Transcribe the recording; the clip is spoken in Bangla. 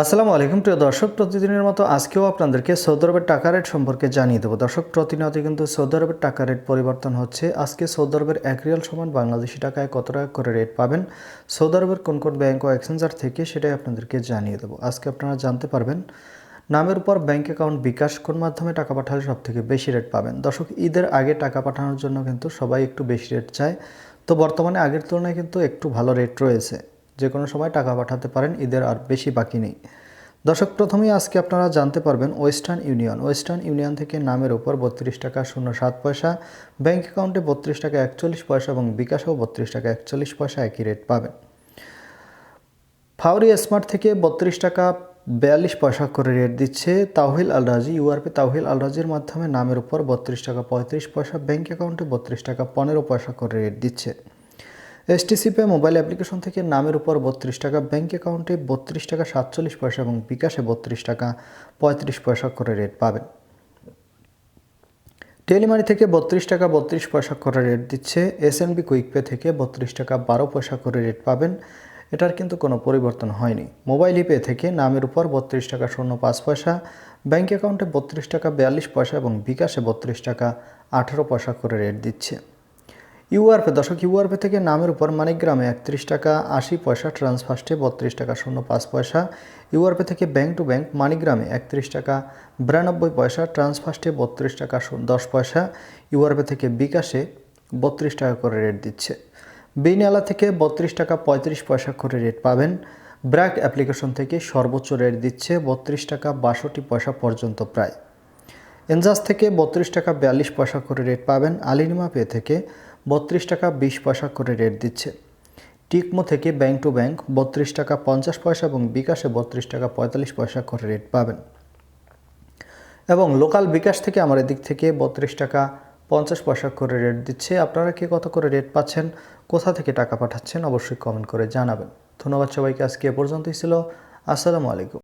আসসালামু আলাইকুম, প্রিয় দর্শক, প্রতিদিনের মতো আজকেও আপনাদেরকে সৌদি আরবের টাকা রেট সম্পর্কে জানিয়ে দেবো। দর্শক, প্রতিনিয়ত কিন্তু সৌদি আরবের টাকা রেট পরিবর্তন হচ্ছে। আজকে সৌদি আরবের এক রিয়াল সমান বাংলাদেশি টাকায় কত টাকা করে রেট পাবেন? সৌদি আরবের কোন কোন ব্যাংক ও এক্সচেঞ্জার থেকে সেটাই আপনাদেরকে জানিয়ে দেবো। আজকে আপনারা জানতে পারবেন, নামের উপর ব্যাংক অ্যাকাউন্ট বিকাশ কোন মাধ্যমে টাকা পাঠালে সব থেকে বেশি রেট পাবেন? দর্শক, ঈদের আগে টাকা পাঠানোর জন্য কিন্তু সবাই একটু বেশি রেট চায়। তো বর্তমানে আগের তুলনায় কিন্তু একটু ভালো রেট রয়েছে। যে কোনো সময় টাকা পাঠাতে পারেন, ঈদের আর বেশি বাকি নেই। দর্শক, প্রথমেই আজকে আপনারা জানতে পারবেন ওয়েস্টার্ন ইউনিয়ন। ওয়েস্টার্ন ইউনিয়ন থেকে নামের উপর বত্রিশ টাকা শূন্য সাত পয়সা ব্যাঙ্ক অ্যাকাউন্টে বত্রিশ টাকা একচল্লিশ পয়সা এবং বিকাশেও বত্রিশ টাকা একচল্লিশ পয়সা একই রেট পাবেন। ফাউরি স্মার্ট থেকে বত্রিশ টাকা বিয়াল্লিশ পয়সা করে রেট দিচ্ছে তাহিল আল রাজি ইউআরপি তাওহিল আল রাজির মাধ্যমে নামের উপর বত্রিশ টাকা পঁয়ত্রিশ পয়সা ব্যাঙ্ক অ্যাকাউন্টে বত্রিশ টাকা পনেরো পয়সা করে রেট দিচ্ছে। এসটিসি পে মোবাইল অ্যাপ্লিকেশন থেকে নামের উপর বত্রিশ টাকা, ব্যাংক অ্যাকাউন্টে বত্রিশ টাকা, সাতচল্লিশ পয়সা এবং বিকাশে বত্রিশ টাকা, পঁয়ত্রিশ পয়সা করে রেট পাবেন। টেলিমানি থেকে বত্রিশ টাকা, বত্রিশ পয়সা করে রেট দিচ্ছে। এসএনবি কুইক পে থেকে বত্রিশ টাকা, বারো পয়সা করে রেট পাবেন। এটার কিন্তু কোনো পরিবর্তন হয়নি। মোবাইল পে থেকে নামের উপর বত্রিশ টাকা, শূন্য পাঁচ পয়সা, ব্যাংক অ্যাকাউন্টে বত্রিশ টাকা, বিয়াল্লিশ পয়সা এবং বিকাশে বত্রিশ টাকা, আঠেরো পয়সা করে রেট দিচ্ছে। ইউআরপে দশক ইউআরপে থেকে নামের উপর মানিকগ্রামে একত্রিশ টাকা, আশি পয়সা ট্রান্সফার্স্টে বত্রিশ টাকা, শূন্য পাঁচ পয়সা। ইউআরপে থেকে ব্যাংক টু ব্যাংক মানিকগ্রামে একত্রিশ টাকা, বিরানব্বই পয়সা ট্রান্সফার্স্টে বত্রিশ টাকা দশ পয়সা। ইউআরপে থেকে বিকাশে বত্রিশ টাকা করে রেট দিচ্ছে। বিনিয়ালা থেকে বত্রিশ টাকা, পঁয়ত্রিশ পয়সা করে রেট পাবেন। ব্র্যাক অ্যাপ্লিকেশন থেকে সর্বোচ্চ রেট দিচ্ছে বত্রিশ টাকা, বাষট্টি পয়সা পর্যন্ত প্রায়। এনজাস থেকে বত্রিশ টাকা, বিয়াল্লিশ পয়সা করে রেট পাবেন। আলিনিমা পে থেকে বত্রিশ টাকা বিশ পয়সা করে রেট দিচ্ছে। টিকমো থেকে ব্যাংক টু ব্যাংক বত্রিশ টাকা পঞ্চাশ পয়সা এবং বিকাশে বত্রিশ টাকা পঁয়তাল্লিশ পয়সা করে রেট পাবেন। এবং লোকাল বিকাশ থেকে আমার এদিক থেকে বত্রিশ টাকা পঞ্চাশ পয়সা করে রেট দিচ্ছে। আপনারা কি কত করে রেট পাচ্ছেন, কোথা থেকে টাকা পাঠাচ্ছেন, অবশ্যই কমেন্ট করে জানাবেন। ধন্যবাদ সবাইকে, আজকে এ পর্যন্তই ছিল। আসসালামু আলাইকুম।